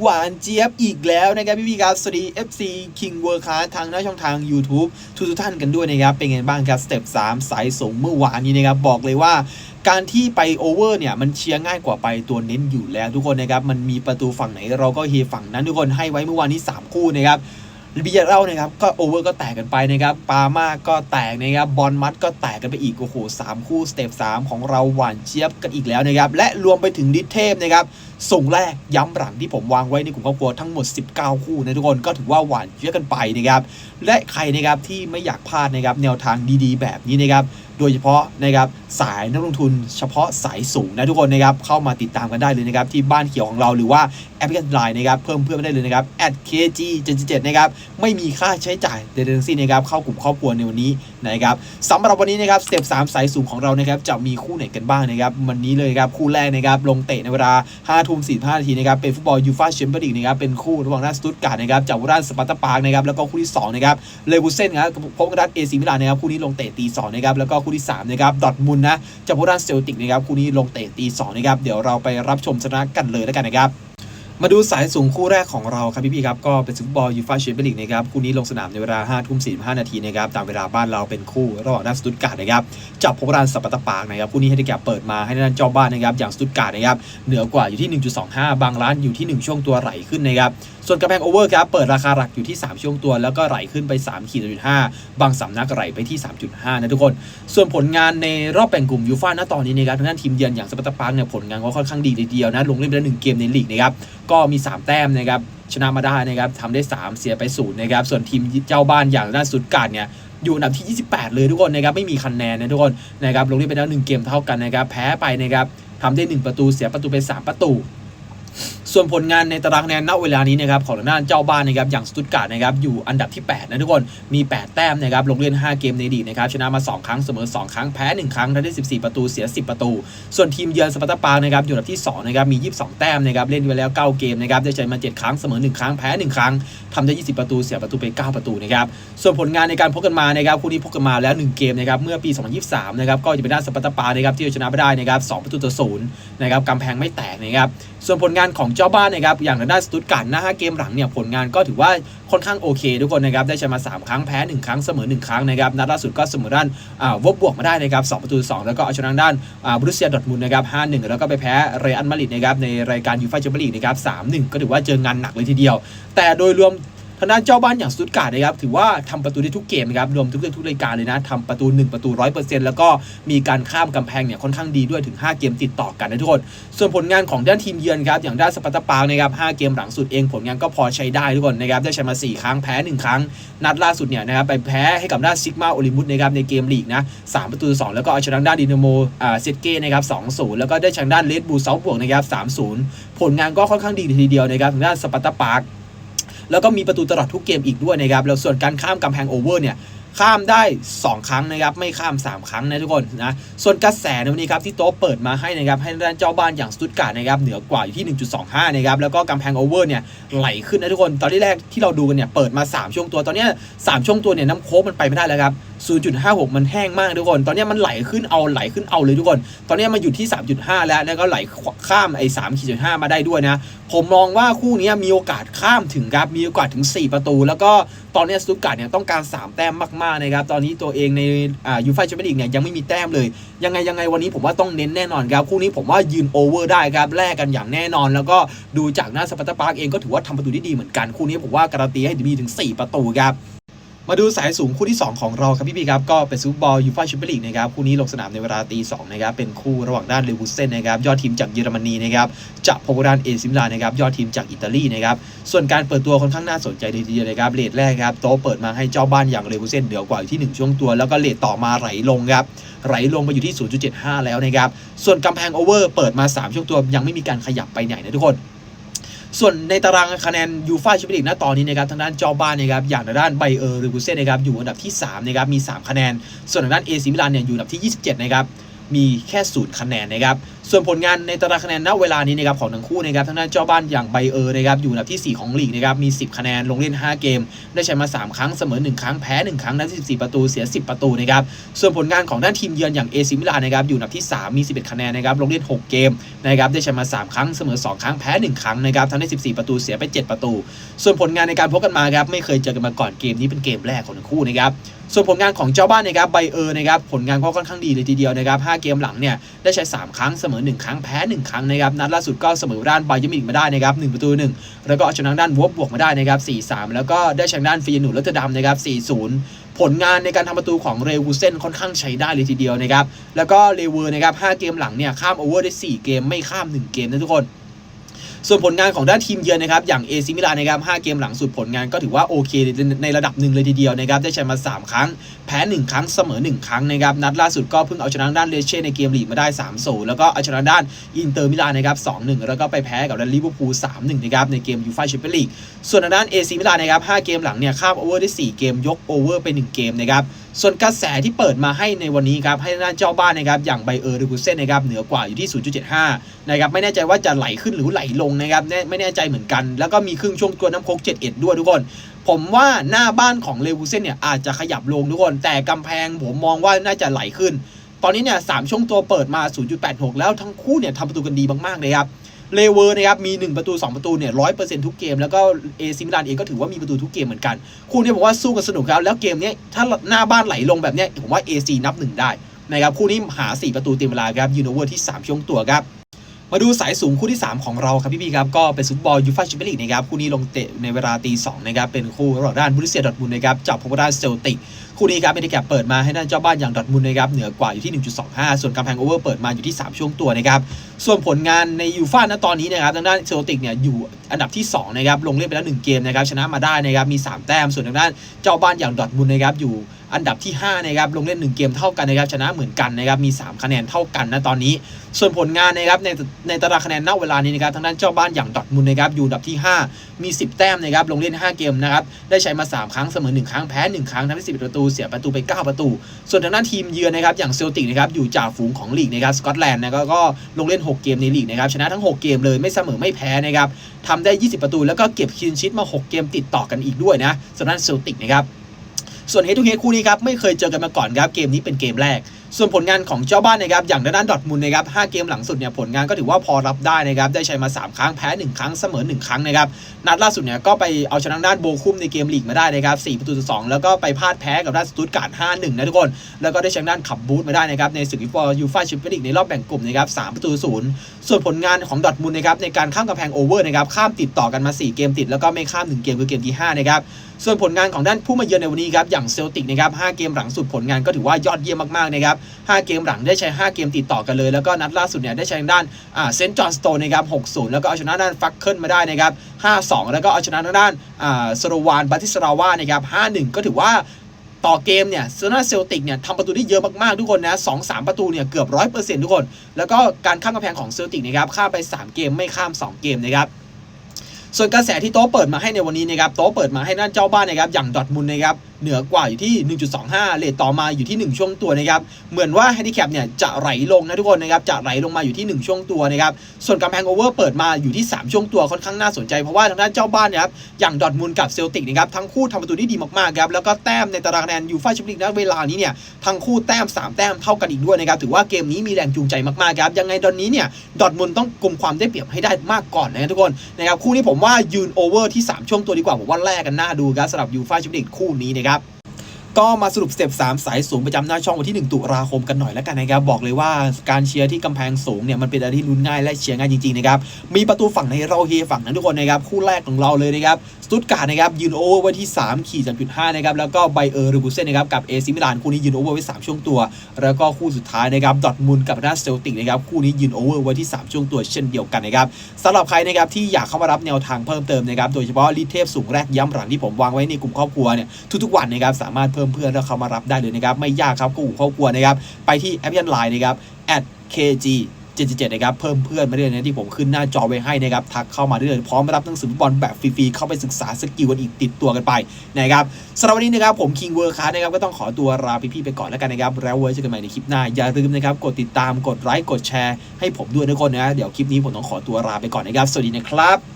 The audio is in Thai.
หวานเจี๊ยบอีกแล้วนะครับพี่พี่ๆครับสวัสดี FC King World Class ทางหน้าช่องทาง YouTube ทุกทุกท่านกันด้วยนะครับเป็นไงบ้างครับสเต็ป3สายสูงเมื่อวานนี้นะครับบอกเลยว่าการที่ไปโอเวอร์เนี่ยมันเชียร์ง่ายกว่าไปตัวเน้นอยู่แล้วทุกคนนะครับมันมีประตูฝั่งไหนเราก็เฮฝั่งนั้นทุกคนให้ไว้เมื่อวานนี้ 3 คู่นะครับ เบียเล่านะครับก็โอเวอร์ก็แตกกันไปนะครับปามาก็แตกนะครับบอลมัดก็แตกกันไปอีกโอ้โหสามคู่สเตปสามของเราหวานเจี๊ยบกันอีกแล้วนะครับและรวมไปถึงดิเทพนะครับส่งแรกย้ำหลังที่ผมวางไว้ในกลุ่มครอบครัวทั้งหมด 19 คู่นะทุกคนก็ถือว่าหวานเจี๊ยบกันไปนะครับและใครนะครับที่ไม่อยากพลาดนะครับแนวทางดีๆ แบบนี้นะครับ ดยเฉพาะนะครับสายนักลงทุนเฉพาะสายสูงนะทุกคนนะครับเข้ามาติดตามกันได้เลยนะครับที่บ้านเขียวของเราหรือว่าแอปพลิเคชันไลน์นะครับเพิ่มเพื่อนได้เลยนะครับ @kg77 นะครับไม่มีค่าใช้จ่ายใดๆทั้งสิ้นนะครับเข้ากลุ่มครอบครัวในวันนี้นะครับสำหรับวันนี้นะครับสเต็ป3สายสูงของเรานะครับจะมีคู่ไหนกันบ้างนะครับวันนี้เลยครับคู่แรกนะครับลงเตะในเวลา5ทุ่ม45นาทีนะครับเป็นฟุตบอลยูฟ่าแชมเปี้ยนลีกนะครับเป็นคู่ระหว่างด้านสตุตการ์ดนะครับจากวุรานสปาร์ตาปาร์กนะครับแล้วก็คู่ที่2นะครับเลวูเซนครับพบกับด้านเอซีมิลานนะครับคู่นี้ลงเตะตี2นะครับแล้วก็คูที่3นะครับดอทมุนนะจากวุรานเซลติกนะครับคู่นี้ลงเตะตี2นะครับเดี๋ยวเราไปรับชมชนะกันเลยแล้วกันนะครับ มาดูสายสูงคู่แรกของเราครับพี่ๆครับก็เป็นฟุตบอลยูฟ่าแชมเปี้ยนลีกนะครับคู่นี้ลงสนามในเวลา5ทุ่ม45นาทีนะครับตามเวลาบ้านเราเป็นคู่ระหว่างด้านสตุตการ์ดนะครับจับพบกับด้านสปตาปาร์กนะครับคู่นี้ให้ได้แก่เปิดมาให้ด้านเจ้าบ้านนะครับอย่างสตุตการ์ดนะครับเหนือกว่าอยู่ที่ 1.25 บางร้านอยู่ที่ 1 ช่วงตัวไหลขึ้นนะครับส่วนกระแพงโอเวอร์ครับเปิดราคาหลักอยู่ที่ 3 ช่วงตัว แล้วก็ไหลขึ้นไป3ขีด5บางสำนักไหลไปที่ 3.5 นะทุกคน ส่วนผลงานในรอบแบ่งกลุ่มยูฟ่าณตอนนี้นะครับทางด้านทีมเยือนอย่างสปาร์ตาปาร์กเนี่ยผลงานก็ค่อนข้างดีทีเดียวนะลงเล่นไปแล้วหนึ่งเกมในลีกนะครับก็มี 3 แต้มนะครับชนะมาได้นะครับทำได้ 3 เสียไป0นะครับส่วนทีมเจ้าบ้านอย่างด้านสุดการ์ดเนี่ยอยู่อันดับที่ 28 เลยทุกคนนะครับไม่มีคะแนนนะทุกคนนะครับลงเล่นไปแล้ว1เกมเท่ากันนะครับแพ้ไปนะครับทำได้ 1 ประตูเสียประตูไป 3 ประตู ส่วนผลงานในตารางคะแนนณเวลานี้นะครับของทางด้านเจ้าบ้านนะครับอย่างสตุตการ์ดนะครับอยู่อันดับที่ 8 นะทุกคนมี 8 แต้มนะครับลงเล่น 5 เกมในลีนะครับชนะมา 2 ครั้งเสมอ 2 ครั้งแพ้ 1 ครั้งทำได้ 14 ประตูเสีย 10 ประตู ส่วนทีมเยือนสปาร์ตาปานะครับอยู่อันดับที่2นะครับมี 22 แต้มนะครับเล่นไปแล้ว 9 เกมนะครับได้ใจมา 7 ครั้งเสมอ 1 ครั้งแพ้ 1 ครั้งทำได้ 20 ประตูเสียประตูไป 9 ประตูนะครับส่วนผลงานในการพบกันมานะครับคู่นี้พบกันมาแล้ว 1 เกมนะครับเมื่อปี 2023 นะครับก็จะเป็นด้านสปาร์ตาปานะครับที่เอาชนะไปได้นะครับ2ประตูต่อศูนย์นะครับกำแพงไม่แตกนะครับ ส่วนผลงานของเจ้าบ้านนะครับอย่างทางด้านสตุตการ์ดนะฮะเกมหลังเนี่ยผลงานก็ถือว่าค่อนข้างโอเคทุกคนนะครับได้ชนะมา3 ครั้งแพ้ 1 ครั้งเสมอ 1 ครั้งนะครับนัดล่าสุดก็เสมอด้านอ่าวบบวกมาได้นะครับ2ประตู2 แล้วก็เอาชนะด้านอ่าบรูเซียดอทมุนนะครับ5-1 แล้วก็ไปแพ้เรอัลมาดริดนะครับในรายการยูฟ่าแชมเปี้ยนลีกนะครับ3-1 ก็ถือว่าเจองานหนักเลยทีเดียว แต่โดยรวม ทางด้านเจ้าบ้านอย่างสตุตการ์ดนะครับถือว่าทำประตูได้ทุกเกมนะครับรวมทุกเรื่องทุกรายการเลยนะทำประตู 1 ประตู 100%แล้วก็มีการข้ามกำแพงเนี่ยค่อนข้างดีด้วยถึง 5 เกมติดต่อกันนะทุกคน ส่วนผลงานของด้านทีมเยือนครับอย่างด้านสปาร์ตาปาร์กนะครับ5เกมหลังสุดเองผลงานก็พอใช้ได้ทุกคนนะครับได้ชนะมา 4 ครั้งแพ้ 1 ครั้ง นัดล่าสุดเนี่ยนะครับไปแพ้ให้กับด้านซิกมาโอลิมุสนะครับในเกมลีกนะ3ประตูต่อ2แล้วก็เอาชนะด้านดินาโมอ่าเซตเก้นะครับ2-0แล้วก็ได้ชนะด้านเลดบูเซาบวกนะครับ3-0ผลงานก็ค่อนข้างดีทีเดียวนะครับทางด้านสปาร์ตาปาร์ แล้วก็มีประตูตลอดทุกเกมอีกด้วยนะครับแล้วส่วนการข้ามกำแพงโอเวอร์เนี่ย ข้ามได้ 2 ครั้งนะครับไม่ข้าม 3 ครั้งนะทุกคนนะส่วนกระแสในวันนี้ครับที่โต๊ะเปิดมาให้นะครับให้ด้านเจ้าบ้านอย่างสตุตการ์ดนะครับเหนือกว่าอยู่ที่ 1.25นะครับแล้วก็กำแพงโอเวอร์เนี่ยไหลขึ้นนะทุกคน ตอนที่แรกที่เราดูกันเนี่ยเปิดมา 3 ช่วงตัวตอนนี้3ช่วงตัวเนี่ยน้ำโค้กมันไปไม่ได้แล้วครับ0.56 มันแห้งมากทุกคน ตอนนี้มันไหลขึ้นเอาไหลขึ้นเอาเลยทุกคน ตอนนี้มันอยู่ที่ 3.5 แล้ว แล้วก็ไหลข้ามไอ้3ขีด5มาได้ด้วยนะ ผมมองว่าคู่นี้มีโอกาสข้ามถึงครับ มีโอกาสถึง 4 ประตู แล้วก็ตอนนี้สตุตการ์ดเนี่ยต้องการ 3 แต้มมากๆนะครับตอนนี้ตัวเองในอ่ายูฟ่าแชมเปี้ยนลีกเนี่ยยังไม่มีแต้มเลย ยังไงยังไงวันนี้ผมว่าต้องเน้นแน่นอนครับคู่นี้ผมว่ายืนโอเวอร์ได้ครับแลกกันอย่างแน่นอน แล้วก็ดูจากหน้าสปาร์ตาปาร์กเองก็ถือว่าทำประตูได้ดีเหมือนกันคู่นี้ผมว่าการันตีให้มีถึง 4 ประตูครับ มาดูสายสูงคู่ที่ 2 ของเราครับพี่พีครับ ก็เป็นซูเปอร์บอลยูฟ่าแชมเปี้ยนลีกนะครับคู่นี้ลงสนามในเวลาตีสองนะครับเป็นคู่ระหว่างด้านเลวูเซนนะครับยอดทีมจากเยอรมนีนะครับจะพบกับด้านเอซิมิลานนะครับยอดทีมจากอิตาลีนะครับส่วนการเปิดตัวค่อนข้างน่าสนใจเลยทีเดียวนะครับเลทแรกครับโต๊ะเปิดมาให้เจ้าบ้านอย่างเลวูเซนเหนือกว่าอยู่ที่ 1 ช่วงตัว แล้วก็เลทต่อมาไหลลงครับไหลลงไปอยู่ที่ 0.75 แล้วนะครับส่วนกำแพงโอเวอร์เปิดมา 3 ช่วงตัวยังไม่มีการขยับไปไหนนะทุกคน ส่วนในตารางคะแนนยูฟ่าแชมเปี้ยนลีกณตอนนี้นะครับทางด้านจอบ้านนะครับอย่างทางด้านไบเออร์หรือบูเซ่นะครับอยู่อันดับที่3นะครับมี 3 คะแนน ส่วนทางด้านเอซิมิลานเนี่ยอยู่อันดับที่ 27 นะครับ มีแค่ศูนย์คะแนนนะครับส่วนผลงานในตารางคะแนนณเวลานี้นะครับของทั้งคู่นะครับทางด้านเจ้าบ้านอย่างไบเออร์นะครับอยู่อันดับที่ 4 ของลีกนะครับมี 10 คะแนนลงเล่น 5 เกม ได้ใช้มา 3 ครั้งเสมอ 1 ครั้งแพ้ 1 ครั้งได้14 ประตูเสีย 10 ประตูนะครับส่วนผลงานของด้านทีมเยือนอย่างเอซิมิลานนะครับอยู่อันดับที่ 3 มี 11 คะแนนนะครับลงเล่น 6 เกมนะครับได้ใช้มา 3 ครั้งเสมอ 2 ครั้งแพ้ 1 ครั้งนะครับทำได้ 14 ประตูเสียไป 7 ประตู ส่วนผลงานในการพบกันมาครับไม่เคยเจอกันมาก่อนเกมนี้เป็นเกมแรกของทั้งคู่นะครับ ส่วนผลงานของเจ้าบ้านนะครับไบเออร์นะครับผลงานก็ค่อนข้างดีเลยทีเดียวนะครับ5เกมหลังเนี่ยได้ใช้ 3 ครั้งเสมอ 1 ครั้งแพ้ 1 ครั้งนะครับนัดล่าสุดก็เสมอด้านไบเยมิกมาได้นะครับ1ประตู 1 แล้วก็เอาชนะด้านวบบวกมาได้นะครับ4-3 แล้วก็ได้ชนะด้านฟียนูรและเตดัมนะครับ4-0ผลงานในการทำประตูของเรวูเซนค่อนข้างใช้ได้เลยทีเดียวนะครับ แล้วก็เลเวอร์นะครับ 5 เกมหลังเนี่ยข้ามโอเวอร์ได้ 4 เกมไม่ข้าม 1 เกมนะทุกคน ส่วนผลงานของด้านทีมเยือนนะครับอย่างเอซิมิลานนะครับ5เกมหลังสุดผลงานก็ถือว่าโอเคในระดับหนึ่งเลยทีเดียวนะครับได้ใช้มา 3 ครั้ง แพ้ 1 ครั้งเสมอ 1 ครั้งนะครับนัดล่าสุดก็เพิ่งเอาชนะด้านเลเช่ในเกมลีกมาได้3 0แล้วก็เอาชนะด้านอินเตอร์มิลานนะครับ2-1 แล้วก็ไปแพ้กับด้านลิเวอร์พูล3-1นะครับในเกมยูฟ่าแชมเปี้ยนลีกส่วนด้านเอซิมิลานนะครับ5เกมหลังเนี่ยข้ามโอเวอร์ได้ 4 เกมยกโอเวอร์ไป 1 เกมนะครับ ส่วนกระแสที่เปิดมาให้ในวันนี้ครับให้ทางด้านเจ้าบ้านนะครับอย่างไบเออร์ดูกุเซนนะครับเหนือกว่าอยู่ที่ 0.75 นะครับไม่แน่ใจว่าจะไหลขึ้นหรือไหลลงนะครับแน่ไม่แน่ใจเหมือนกัน แล้วก็มีครึ่งช่วงตัวน้ำโคก71 ด้วยทุกคน ผมว่าหน้าบ้านของเลวูเซนเนี่ยอาจจะขยับลงทุกคน แต่กำแพงผมมองว่าน่าจะไหลขึ้น ตอนนี้เนี่ยสามช่วงตัวเปิดมา 0.86 แล้วทั้งคู่เนี่ยทำประตูกันดีมากๆเลยครับ เลเวอร์นะครับมี 1 ประตู 2 ประตูเนี่ยร้อยเปอร์เซ็นต์ทุกเกม แล้วก็เอซิมิลานเองก็ถือว่ามีประตูทุกเกมเหมือนกัน คู่นี้ผมว่าสู้กันสนุกครับ แล้วเกมนี้ถ้าหน้าบ้านไหลลงแบบนี้ผมว่า AC นับหนึ่งได้นะครับคู่นี้หา 4 ประตูเต็มเวลาครับยูโนเวอร์ที่ 3 ช่วงตัวครับ มาดูสายสูงคู่ที่ 3 ของเราครับพี่ๆครับก็เป็นฟุตบอลยูฟ่าแชมเปี้ยนลีกนะครับคู่นี้ลงเตะในเวลาตีสองนะครับเป็นคู่ระหว่างด้านบรูเซียดอร์ทมุนนะครับจับพบกับด้านเซลติกคู่นี้ครับเมดิแกปเปิดมาให้ด้านเจ้าบ้านอย่างดอทมุนนะครับเหนือกว่าอยู่ที่ 1.25 ส่วนกำแพงโอเวอร์เปิดมาอยู่ที่ 3 ช่วงตัวนะครับส่วนผลงานในยูฟ่าณตอนนี้นะครับทางด้านเซลติกเนี่ยอยู่อันดับที่2นะครับลงเล่นไปแล้ว1เกมนะครับชนะมาได้นะครับมี 3 แต้มส่วนทางด้านเจ้าบ้านอย่างดอทมุนนะครับอยู่ อันดับที่5นะครับลงเล่น 1 เกมเท่ากันนะครับชนะเหมือนกันนะครับมี 3 คะแนนเท่ากันนะตอนนี้ ส่วนผลงานนะครับในในตารางคะแนนณเวลานี้นะครับทางด้านเจ้าบ้านอย่างดอทมุนนะครับอยู่อันดับที่ 5 มี 10 แต้มนะครับลงเล่น 5 เกมนะครับได้ใช้มา 3 ครั้งเสมอ 1 ครั้งแพ้ 1 ครั้งทำให้10ประตูเสียประตูไป 9 ประตู ส่วนทางด้านทีมเยือนนะครับอย่างเซลติกนะครับอยู่จ่าฝูงของลีกนะครับสกอตแลนด์นะก็ลงเล่น 6 เกมในลีกนะครับชนะทั้ง 6 เกมเลยไม่เสมอไม่แพ้นะครับทำได้ 20 ประตู แล้วก็เก็บคินชิตมา 6 เกมติดต่อกันอีกด้วยนะสำหรับเซลติกนะครับ ส่วนเฮทูเฮคู่นี้ครับไม่เคยเจอกันมาก่อนครับเกมนี้เป็นเกมแรก ส่วนผลงานของเจ้าบ้านนะครับอย่างด้านดอทมุนนะครับ5เกมหลังสุดเนี่ยผลงานก็ถือว่าพอรับได้นะครับได้ใช้มา 3 ครั้งแพ้ 1 ครั้งเสมอ 1 ครั้งนะครับนัดล่าสุดเนี่ยก็ไปเอาชนะด้านโบคุมในเกมลีกมาได้นะครับ4ประตูต่อ2แล้วก็ไปพลาดแพ้กับด้านสตูตการ์ด5-1นะทุกคน แล้วก็ได้ชนะด้านขับบูธมาได้นะครับในศึกฟุตบอยูฟ่าแชมเปี้ยนลีกในรอบแบ่งกลุ่มนะครับ3ประตูศูนย์ส่วนผลงานของดอทมุนนะครับในการข้ามกำแพงโอเวอร์นะครับข้ามติดต่อกันมา 4 เกมติดแล้วก็ไม่ข้าม 1 เกมคือเกมที่5นะครับ ส่วนผลงานของด้านผู้มาเยือนในวันนี้ครับอย่างเซลติกนะครับ5เกมหลังสุดผลงานก็ถือว่ายอดเยี่ยมมากๆนะครับ5เกมหลังได้ใช้ 5 เกมติดต่อกันเลย แล้วก็นัดล่าสุดเนี่ยได้ใช้ด้านอ่าเซนต์จอห์นสโตนนะครับ6-0 แล้วก็เอาชนะด้านฟักเคิลมาได้นะครับ5-2 แล้วก็เอาชนะด้านอ่าสโรวานบัติสราวานะครับ5-1 ก็ถือว่าต่อเกมเนี่ยเซอร์นาเซลติกเนี่ยทำประตูได้เยอะมากๆทุกคนนะสองสามประตูเนี่ยเกือบร้อยเปอร์เซ็นต์ทุกคน แล้วก็การข้ามกำแพงของเซลติกนะครับข้ามไป 3 เกมไม่ข้าม 2 เกมนะครับ ส่วนกระแสที่โต๊ะเปิดมาให้ในวันนี้นะครับโต๊ะเปิดมาให้ด้านเจ้าบ้านนะครับอย่างดอทมุนนะครับ เหนือกว่าอยู่ที่ 1.25 เลทต่อมาอยู่ที่ 1 ช่วงตัวนะครับ เหมือนว่าแฮนดิแคปเนี่ยจะไหลลงนะทุกคนนะครับ จะไหลลงมาอยู่ที่ 1 ช่วงตัวนะครับ ส่วนกำแพงโอเวอร์เปิดมาอยู่ที่ 3 ช่วงตัวค่อนข้างน่าสนใจ เพราะว่าทางด้านเจ้าบ้านนี่ยครับ อย่างดอทมุนกับเซลติกนะครับ ทั้งคู่ทำประตูได้ดีมากๆครับ แล้วก็แต้มในตารางคะแนนยูฟ่าแชมเปี้ยนลีกณเวลานี้เนี่ย ทั้งคู่แต้ม 3 แต้มเท่ากันอีกด้วยนะครับ ถือว่าเกมนี้มีแรงจูงใจมากๆครับ ยังไงตอนนี้เนี่ย ดอทมุนต้องกลุ่มความได้เปรียบให้ได้มากก่อนนะทุกคนนะครับ คู่นี้ผมว่ายืนโอเวอร์ที่ 3 ช่วงตัวดีกว่าผมว่าแลกกันน่าดูครับสำหรับยูฟ่าแชมเปี้ยนลีกคู่นี้นะครับ ก็มาสรุปสเต็ป3สายสูงประจำหน้าช่องวันที่ 1 ตุลาคมกันหน่อยแล้วกันนะครับ บอกเลยว่าการเชียร์ที่กำแพงสูงเนี่ยมันเป็นอะไรที่ลุ้นง่ายและเชียร์ง่ายจริงๆนะครับ มีประตูฝั่งในเราเฮฝั่งนั้นทุกคนนะครับ คู่แรกของเราเลยนะครับสตุตการ์ดนะครับยืนโอเวอร์ไว้ที่ 3 ขีด3.5นะครับแล้วก็ไบเออร์รูบูเซนนะครับกับเอซิมิลานคู่นี้ยืนโอเวอร์ไว้3ช่วงตัว แล้วก็คู่สุดท้ายนะครับดอทมุนกับด้านเซลติกนะครับคู่นี้ยืนโอเวอร์ไว้ที่ 3 ช่วงตัวเช่นเดียวกันนะครับสำหรับใครนะครับที่อยากเข้ามารับแนวทางเพิ่มเติมนะครับโดยเฉพาะลีดเทพสูงแรกย้ำหลังที่ผมวางไว้ในกลุ่มครอบครัวเนี่ยทุกๆวันนะครับสามารถเพิ่มเพื่อนแล้วเขามารับได้เลยนะครับ ไม่ยากครับกลุ่มครอบครัวนะครับ ไปที่แอปพลิเคชันไลน์นะครับ at kg 77นะครับเพิ่มเพื่อนมาเรื่อยนะที่ผมขึ้นหน้าจอไว้ให้นะครับทักเข้ามาเรื่อยพร้อมรับหนังสือฟุตบอลแบบฟรีๆเข้าไปศึกษาสกิลกันอีกติดตัวกันไปนะครับสำหรับวันนี้นะครับผมคิงเวอร์คัสนะครับก็ต้องขอตัวลาพี่ๆไปก่อนแล้วกันนะครับแล้วไว้เจอกันใหม่ในคลิปหน้าอย่าลืมนะครับกดติดตามกดไลค์กดแชร์ให้ผมด้วยทุกคนนะเดี๋ยวคลิปนี้ผมต้องขอตัวลาไปก่อนนะครับสวัสดีนะครับ